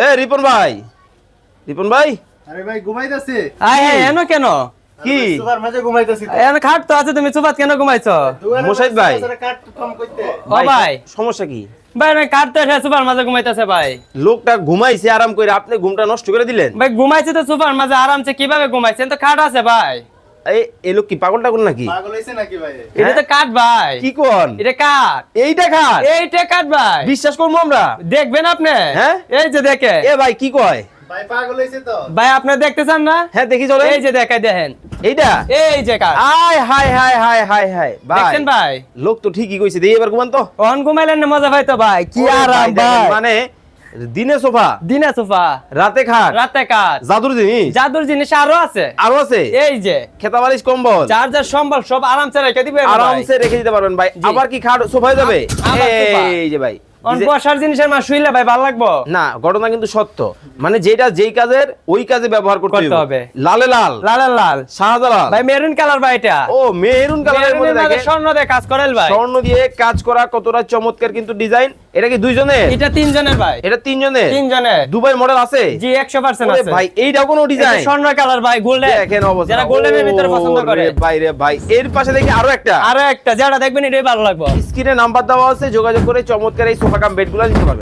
এ রিপন ভাই। রিপন ভাই? আরে ভাই ঘুমাইতেছে। আয় এনো কেন? কি? সুপার মাঝে ঘুমাইতেছি। এন খাট তো আছে তুমি চুপাত কেন ঘুমাইছো? মোশাহিদ ভাই। কাট কম করতে। ও ভাই সমস্যা কি? ভাই আমি কাট তো সুপার মাঝে ঘুমাইতেছে ভাই। লোকটা ঘুমাইছে আরাম করে। আপনি ঘুমটা নষ্ট করে দিলেন? ভাই ঘুমাইছে তো সুপার মাঝে আরামসে কীভাবে ঘুমাইছেন তো খাট আছে ভাই। এই এই লোক কি পাগল টাগল নাকি? পাগল হইছে নাকি ভাই? এটা তো কাট ভাই। কি কোন? এটা কাট এইটা খাট এইটা কাট ভাই। বিশ্বাস করব আমরা? দেখবেন আপনি? হ্যাঁ? এই যে দেখে এ ভাই কি কয়? ভাই পাগল হইছে তো। ভাই আপনি দেখতে চান না? হ্যাঁ দেখি চলে এই যে দেখে দেখেন। এইটা? এই যে কাট আয় hi hi hi hi hi ভাই। ভাই? লোক তো ঠিকই কইছে দেখি এবার ঘুমান তো। অন ঘুমাইলেন না মজা পাইতো ভাই। কি ওরে আরাম ভাই। মানে দিনে সোফা? দিনে সোফা। রাতে খাট? রাতে কাট জাদুর জিনিস? জাদুর জিনিস আরও আছে। আরও আছে? এই যে। খেতা বালিশ কম্বল? চার্জার সম্বল সব আরামসে রেখে দিবেন ভাই। আরামসে রেখে দিতে পারবেন ভাই। আবার কি খাট সোফায় যাবে? এই যে ভাই। বসার জিনিসের মা শুইলে ভাই ভালো লাগবো? না ঘটনা কিন্তু সত্য। মানে যেটা যেই কাজের ওই কাজে ব্যবহার করতে হবে। লালে লাল। লাল লাল। লাল শাহজালাল। ভাই মেরুন কালার ভাই এটা। ও মেরুন কালারের মধ্যে স্বর্ণ দিয়ে কাজ করেল ভাই। স্বর্ণ দিয়ে কাজ করা কতটা চমৎকার কিন্তু ডিজাইন। এটা কি দুইজনের? এটা তিনজনের ভাই। এটা তিনজনের? তিনজনের। দুবাই মডেল আছে? জি একশো পার্সেন্ট ওরে আছে। ভাই এইটা কোনো ডিজাইন স্বর্ণ কালার ভাই গোল্ডেন দেখেন অবস্থা। যারা গোল্ডেনের ভিতরে পছন্দ করে। ভাই রে ভাই এর পাশে দেখি আরও একটা। আরও একটা যারা দেখবেন এটাই ভালো লাগবে। স্ক্রিনে নাম্বার দেওয়া আছে যোগাযোগ করে চমৎকার এই সোফা কাম বেডগুলো নিতে পারবেন।